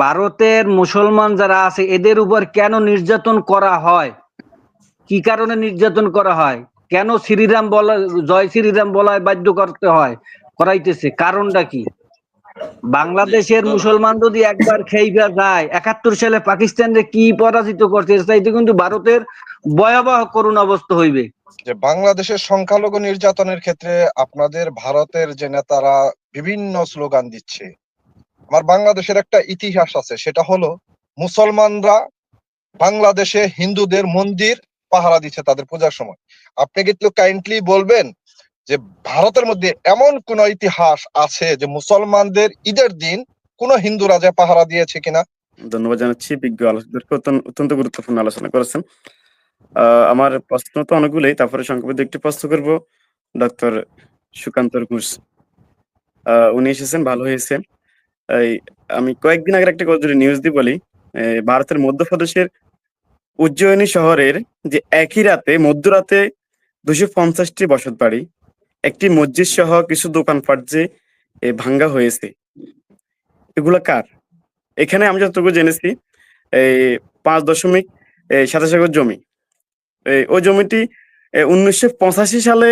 ভারতের মুসলমান যারা আছে এদের উপর কেন নির্যাতন করা হয়? কি কারণে নির্যাতন করা হয়? কেন শ্রীরাম বলা জয় শ্রীরাম বলায় বাধ্য করতে হয়? করাইতেছে কারণটা কি? বাংলাদেশের মুসলমান যদি একবার খেইবা যায় একাত্তর সালে পাকিস্তানকে কি পরাজিত করছে তাইতে কিন্তু ভারতের ভয়াবহ করুণ অবস্থা হইবে। যে বাংলাদেশের সংখ্যালঘু নির্যাতনের ক্ষেত্রে আপনাদের ভারতের যে নেতারা বিভিন্ন স্লোগান দিচ্ছে আমার বাংলাদেশের একটা ইতিহাস আছে, সেটা হলো মুসলমানরা বাংলাদেশে হিন্দুদের মন্দির পাহারা দিচ্ছে তাদের পূজার সময়। আপনি কিন্তু কাইন্ডলি বলবেন যে ভারতের মধ্যে এমন কোন ইতিহাস আছে যে মুসলমানদের ঈদের দিন কোন হিন্দু রাজা পাহারা দিয়েছে কিনা? ধন্যবাদ জানাচ্ছি, বিজ্ঞ আলোচকদেরকে অত্যন্ত- গুরুত্বপূর্ণ আলোচনা করেছেন। আমার প্রশ্ন তো অনেকগুলোই, তারপরে সংক্ষেপে একটি প্রশ্ন করব। ডক্টর সুকান্তর ঘোষ উনি এসেছেন, ভালো হয়েছে। এই, আমি কয়েকদিন আগের একটা যদি নিউজ দিয়ে বলি। ভারতের মধ্যপ্রদেশের উজ্জয়িনী শহরের যে একই রাতে, মধ্যরাতে দুশো পঞ্চাশটি বসত বাড়ি একটি মসজিদ সহ কিছু দোকানপাট যে ভাঙ্গা হয়েছে। এগুলা কার? এখানে আমি যতটুকু জেনেছি এই পাঁচ দশমিক সাতাশ একর জমি। ওই জমিটি উনিশশো পঁচাশি সালে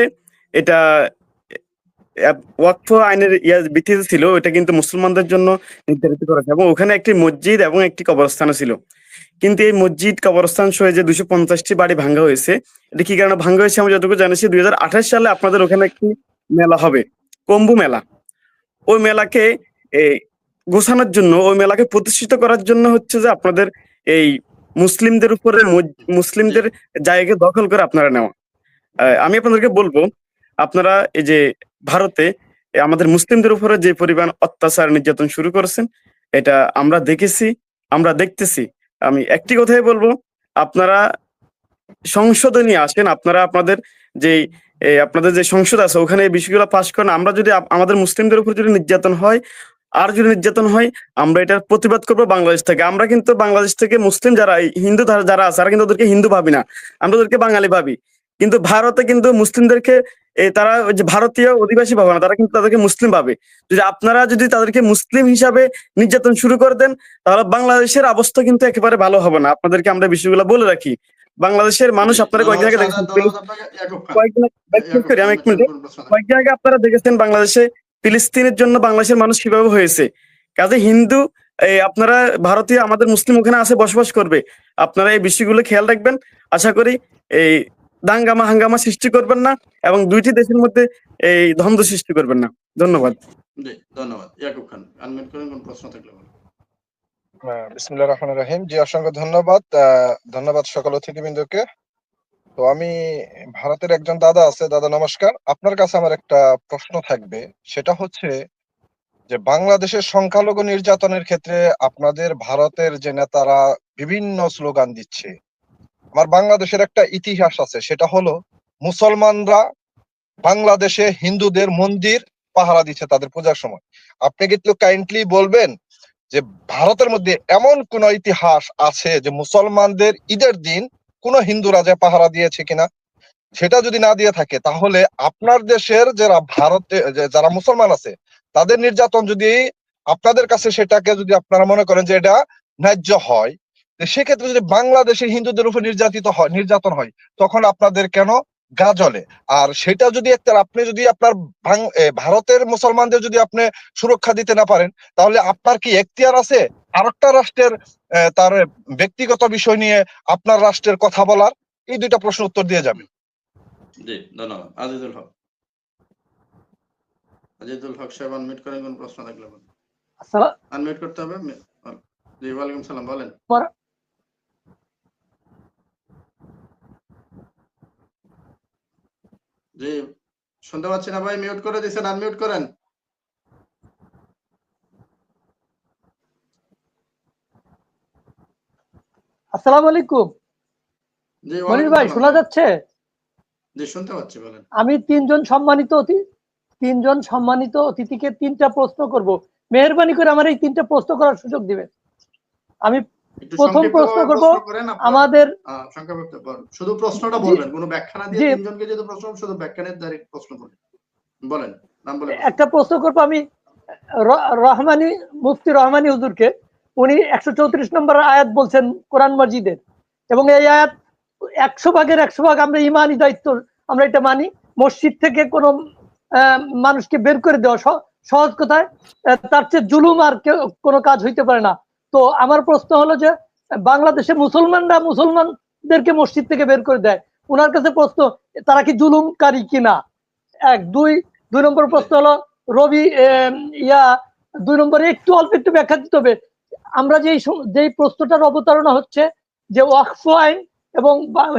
এটা ওয়াকফ আইনের ইয়া ভিত্তিতে ছিল, এটা কিন্তু মুসলমানদের জন্য নির্ধারিত করা এবং ওখানে একটি মসজিদ এবং একটি কবরস্থান ছিল। কিন্তু এই মসজিদ কবরস্থান সহ যে দুশো পঞ্চাশটি বাড়ি ভাঙ্গা হয়েছে, এটা কি কারণে ভাঙ্গা হয়েছে আমি যতটুকু জানিছি, দুই হাজার আঠাশ সালে আপনাদের ওখানে একটি মেলা হবে, কম্বু মেলা। ওই মেলাকে গোছানোর জন্য, ওই মেলাকে প্রতিষ্ঠিত করার জন্য হচ্ছে যে আপনাদের এই মুসলিমদের উপরে মুসলিমদের জায়গা দখল করে আপনারা নেওয়া। আমি আপনাদেরকে বলব, আপনারা এই যে ভারতে আমাদের মুসলিমদের উপরে যে পরিমাণ অত্যাচার নির্যাতন শুরু করেছেন, এটা আমরা দেখেছি, আমরা দেখতেছি। আমি একটি কথাই বলব, আপনারা সংসদে নিয়ে আসেন, আপনারা আপনাদের যে আপনাদের যে সংসদ আছে, ওখানে এই বিষয়গুলো পাশ করেন। আমরা যদি আমাদের মুসলিমদের উপর যদি নির্যাতন হয়, আর যদি নির্যাতন হয়, আমরা এটার প্রতিবাদ করব বাংলাদেশ থেকে। আমরা কিন্তু বাংলাদেশ থেকে মুসলিম যারা হিন্দু যারা- আছে, তারা কিন্তু ওদেরকে হিন্দু ভাবি না। আমরা ওদেরকে বাঙালি ভাবি। কিন্তু ভারতে কিন্তু মুসলিমদেরকে তারা যে ভারতীয় অধিবাসী ভাবে না তারা কিন্তু তাদেরকে মুসলিম ভাবে। যদি আপনারা যদি তাদেরকে মুসলিম হিসাবে নির্যাতন শুরু করে দেন তাহলে বাংলাদেশের অবস্থা কিন্তু একেবারে ভালো হবে না। আপনাদেরকে আমরা বিষয়গুলো বলে রাখি। বাংলাদেশের মানুষ আপনারা কয়েকদিন আগে দেখেছেন কয়েকদিন আগে- আমি এক মিনিট। কয়েকদিন আগে আপনারা দেখেছেন বাংলাদেশে ফিলিস্তিনের জন্য বাংলাদেশের মানুষ কীভাবে হয়েছে। কাজে হিন্দু আপনারা ভারতীয় আমাদের মুসলিম ওখানে আছে বসবাস করবে। আপনারা এই বিষয়গুলো খেয়াল রাখবেন। আশা করি এই দাঙ্গামা হাঙ্গামা সৃষ্টি করবেন না এবং দুইটি দেশের মধ্যে এই দ্বন্দ্ব সৃষ্টি করবেন না। ধন্যবাদ। জি ধন্যবাদ। ইয়াকুব খান আনমিউট করেন কোন প্রশ্ন থাকলে বিসমুল্লাহ রহমান রহিম। জি অসংখ্য ধন্যবাদ। ধন্যবাদ সকল অতিথিবৃন্দকে। তো আমি ভারতের একজন দাদা আছে দাদা নমস্কার। আপনার কাছে আমার একটা প্রশ্ন থাকবে। সেটা হচ্ছে যে বাংলাদেশের সংখ্যালঘু নির্যাতনের ক্ষেত্রে আপনাদের ভারতের যে নেতারা বিভিন্ন স্লোগান দিচ্ছে আমার বাংলাদেশের একটা ইতিহাস আছে, সেটা হলো মুসলমানরা বাংলাদেশে হিন্দুদের মন্দির পাহারা দিচ্ছে তাদের পূজার সময়। আপনি কিন্তু কাইন্ডলি বলবেন যে ভারতের মধ্যে এমন কোন ইতিহাস আছে যে মুসলমানদের ঈদের দিন কোন হিন্দু রাজা পাহারা দিয়েছে কিনা? সেটা যদি না দিয়ে থাকে, তাহলে আপনার দেশের যারা ভারতে যারা মুসলমান আছে, তাদের নির্যাতন যদি আপনাদের কাছে সেটাকে যদি আপনারা মনে করেন যে এটা ন্যায্য হয় সেক্ষেত্রে যদি বাংলাদেশে হিন্দুদের উপর নির্যাতিত হয় নির্যাতন হয় তখন আপনাদের কেন গা জ্বলে? আর সেটা যদি একটা আপনি যদি আপনার ভারতের মুসলমানদের যদি আপনি সুরক্ষা দিতে না পারেন তাহলে আপনার কি এখতিয়ার আছে? আরেকটা রাষ্ট্রের তার ব্যক্তিগত বিষয় নিয়ে আপনার রাষ্ট্রের কথা বলার এই দুইটা প্রশ্ন উত্তর দিয়ে যাবেন জি ধন্যবাদ। আজিজুল হক। আজিজুল হক সাহেব আনমিউট করেন কোন প্রশ্ন থাকলে বলুন। আসসালাম। আনমিউট করতে হবে। জি ওয়ালাইকুম সালাম বলেন। জি। শুনতে পাচ্ছি না ভাই মিউট করে দিয়েছেন আনমিউট করেন। আসসালামু আলাইকুম। জি মনির ভাই শোনা যাচ্ছে? জি শুনতে পাচ্ছি বলেন। আমি তিনজন সম্মানিত অতি তিনজন সম্মানিত অতিথিকে তিনটা প্রশ্ন করব। মেহরবানি করে আমার এই তিনটা প্রশ্ন করার সুযোগ দিবেন। আমি প্রথম প্রশ্ন করব আমাদের বলুন। শুধু প্রশ্নটা বলবেন কোনো ব্যাখ্যা না দিয়ে তিনজনকে যেহেতু প্রশ্ন শুধু ব্যাখ্যা নিয়ে ডাইরেক্ট প্রশ্ন বলেন বলেন নাম বলে একটা প্রশ্ন করব আমি রহমানি মুফতি রহমানি হুজুরকে। উনি একশো চৌত্রিশ নম্বর আয়াত বলছেন কোরআন মসজিদের এবং এই আয়াত একশো ভাগের একশো ভাগ আমরা ইমানি দায়িত্ব আমরা এটা মানি। মসজিদ থেকে কোনো আহ, মানুষকে বের করে দেওয়া সহ- সহজ কথায় তার চেয়ে জুলুম আর কোনো কাজ হইতে পারে না। তো আমার প্রশ্ন হলো যে, বাংলাদেশে মুসলমানরা মুসলমানদেরকে মসজিদ থেকে বের করে দেয়। ওনার কাছে প্রশ্ন, তারা কি জুলুমকারী কিনা? এক, দুই দুই নম্বর প্রশ্ন হলো, রবি ইয়া, দুই নম্বরে একটু অল্প একটু ব্যাখ্যা দিতে হবে। আমরা যেই যেই প্রশ্নটার অবতারণা হচ্ছে যে ওয়াকফ আইন এবং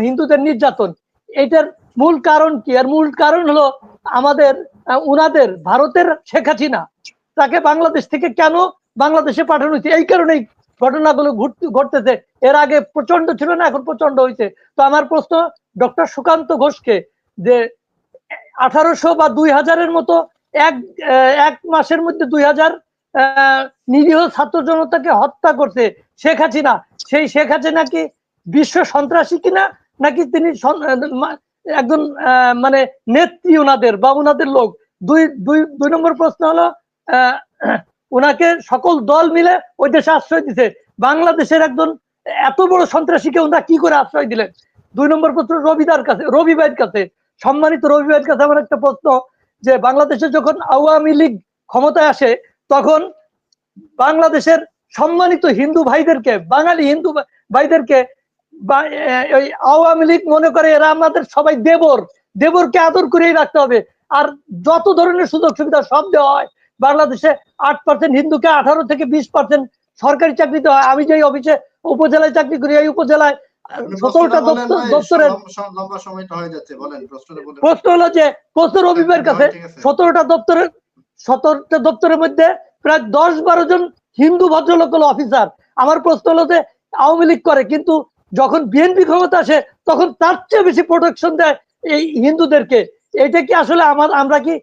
হিন্দুদের নির্যাতন, এটার মূল কারণ কি? আর মূল কারণ হলো আমাদের উনাদের, ভারতের শেখ হাসিনা। তাকে বাংলাদেশ থেকে কেন বাংলাদেশে পাঠানো হয়েছে। এই কারণেই ঘটনাগুলো ঘটতেছে। এর আগে প্রচণ্ড ছিল না, এখন প্রচণ্ড হয়েছে। তো আমার প্রশ্ন, ডক্টর সুকান্ত ঘোষকে যে আঠারোশো বা দুই হাজারের মতো এক এক মাসের মধ্যে দুই হাজার নিরীহ ছাত্র জনতাকে হত্যা করছে শেখ হাসিনা। সেই শেখ হাসিনা কি বিশ্ব সন্ত্রাসী কিনা? নাকি তিনি একজন মানে নেত্রী ওনাদের বা ওনাদের লোক? দুই দুই দুই নম্বর প্রশ্ন হলো ওনাকে সকল দল মিলে ওই দেশে আশ্রয় দিছে। বাংলাদেশের একজন এত বড় সন্ত্রাসীকে ওনারা কি করে আশ্রয় দিলেন? দুই নম্বর প্রশ্ন রবিদার কাছে রবি ভাইয়ের কাছে। সম্মানিত রবি ভাইয়ের কাছে আমার একটা প্রশ্ন যে, বাংলাদেশে যখন আওয়ামী লীগ ক্ষমতায় আসে, তখন বাংলাদেশের সম্মানিত হিন্দু ভাইদেরকে, বাঙালি হিন্দু ভাইদেরকে ওই আওয়ামী লীগ মনে করে এরা আমাদের সবাই দেবর। দেবরকে আদর করেই রাখতে হবে। আর যত ধরনের সুযোগ সুবিধা সব দেওয়া হয় বাংলাদেশে আট পার্সেন্ট হিন্দুকে আঠারো থেকে বিশ পার্সেন্ট সরকারি চাকরি হয়। আমি যেই অফিসে উপজেলায় চাকরি করি এই উপজেলায় সতেরোটা প্রশ্নটা বলেন দপ্তর- ভাই, দপ্তরের লম্বা- লম্বা সময় তো যাচ্ছে বলেন প্রশ্নটা বলেন। প্রশ্ন হলো যে প্রশ্ন রবিবার কাছে সতেরোটা দপ্তরের সতেরোটা দপ্তরের মধ্যে প্রায় দশ বারো জন হিন্দু ভদ্রলোক হলো অফিসার আমার প্রশ্ন হলো যে আওয়ামী লীগ করে কিন্তু যখন বিএনপি ক্ষমতা আসে তখন তার চেয়ে বেশি প্রোটেকশন দেয় এই হিন্দুদেরকে। এটা কি আসলে আমার আমরা কি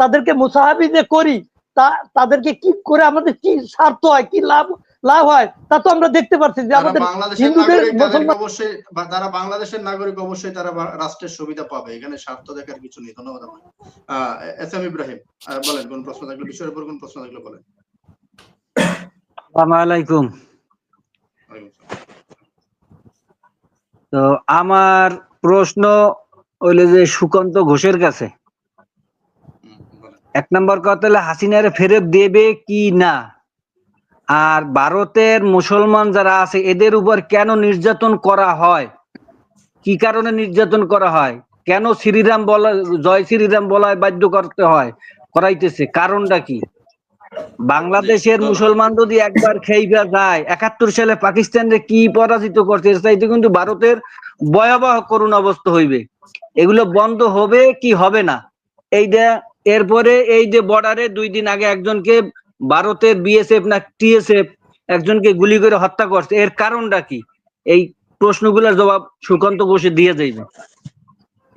তাদেরকে মুসাহাবি যে করি তা তাদেরকে কি করে আমাদের কি স্বার্থ হয় কি লাভ লাভ হয় তা তো আমরা দেখতে পাচ্ছি যে আমাদের হিন্দুদের অবশ্যই যারা বাংলাদেশের নাগরিক অবশ্যই তারা রাষ্ট্রের সুবিধা পাবে। এখানে স্বার্থ দেখার কিছু নেই। ধন্যবাদ আপনাকে। আহ, এস এম ইব্রাহিম বলেন কোন প্রশ্ন থাকলে বিষয়ের উপর কোন প্রশ্ন থাকলে বলেন। আসসালামু আলাইকুম। তো আমার প্রশ্ন হইল যে সুকান্ত ঘোষের কাছে। এক নম্বর কথা হলো হাসিনারে ফেরত দেবে কি না? আর ভারতের মুসলমান যারা আছে, এদের উপর কেন নির্যাতন করা হয়? কি কারণে নির্যাতন করা হয়? কেন শ্রীরাম বলা, জয় শ্রীরাম বলায় বাধ্য করতে হয়, করাইতেছে? কারণটা কি? বাংলাদেশের মুসলমান যদি একবার খেইবা যায়, একাত্তর সালে পাকিস্তানকে কি পরাজিত করছে চাইতে কিন্তু ভারতের ভয়াবহ করুণ অবস্থা হইবে। এগুলো বন্ধ হবে কি হবে না? এইটা এরপরে এই যে বর্ডারে দুই দিন আগে একজনকে ভারতের বিএসএফ না টিএসএফ একজনকে গুলি করে হত্যা করছে। এর কারণটা কি? এই প্রশ্নগুলোর জবাব সুকান্ত বসে দিয়ে যাইবে।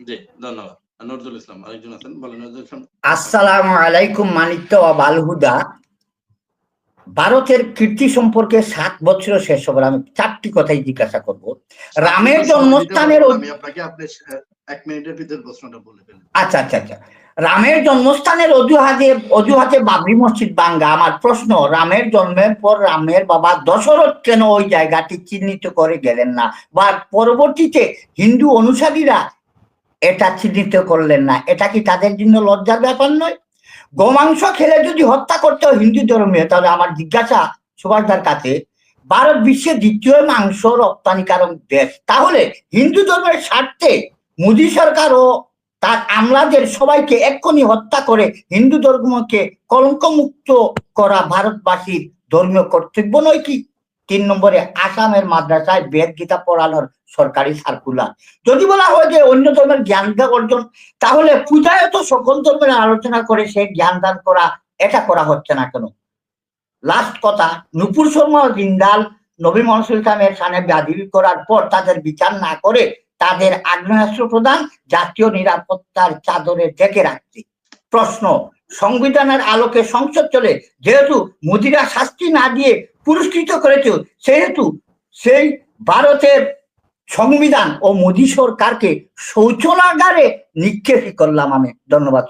জি ধন্যবাদ। নজরুল ইসলাম আরেকজন আছেন? বলেন নজরুল ইসলাম। আসসালামু আলাইকুম মানিত্য বালহুদা। ভারতের কীর্তি সম্পর্কে সাত বছর শেষ হবে আমি চারটি কথাই জিজ্ঞাসা করব। রামের জন্মস্থানের আমি আপনাকে আপনি এক মিনিটের ভিতরে প্রশ্নটা বলে ফেলেন। আচ্ছা আচ্ছা আচ্ছা। রামের জন্মস্থানের অজুহাতে অজুহাতে বাবরি মসজিদ বাঙ্গা আমার প্রশ্ন, রামের জন্মের পর রামের বাবা দশরথ কেন ওই জায়গাটি চিহ্নিত করে গেলেন না? বা পরবর্তীতে হিন্দু অনুসারীরা এটা চিহ্নিত করলেন না? এটা কি তাদের জন্য লজ্জার ব্যাপার নয়? গোমাংস খেলে যদি হত্যা করতে হিন্দু ধর্মীয়, তাহলে আমার জিজ্ঞাসা সুভাষদার কাছে, ভারত বিশ্বের দ্বিতীয় মাংস রপ্তানিকারক দেশ। তাহলে হিন্দু ধর্মের স্বার্থে মোদী সরকারও তার আমলাদের সবাইকে এক্ষুনি হত্যা করে হিন্দু ধর্মকে কলঙ্কমুক্ত করা ভারতবাসীর ধর্মীয় কর্তব্য নয় কি? তিন নম্বরে আসামের মাদ্রাসায় বেদ গীতা পড়ানোর সরকারি সার্কুলার যদি বলা হয় যে অন্য ধর্মের জ্ঞান অর্জন, তাহলে পূজায় তো সকল ধর্মের আলোচনা করে সেই জ্ঞান দান করা, এটা করা হচ্ছে না কেন? লাস্ট কথা, নুপুর শর্মা জিন্দাল নবী মনসুল ইসলামের সামনে ব্যাধি করার পর তাদের বিচার না করে তাদের আগ্নেয়াস্ত্র প্রদান জাতীয় নিরাপত্তার চাদরে ঢেকে রাখছে প্রশ্ন, সংবিধানের আলোকে সংসদ চলে, যেহেতু মোদিরা শাস্তি না দিয়ে পুরস্কৃত করেছে, সেহেতু সেই ভারতের সংবিধান ও মোদী সরকারকে শৌচলাগারে নিক্ষেপ করলাম আমি। ধন্যবাদ।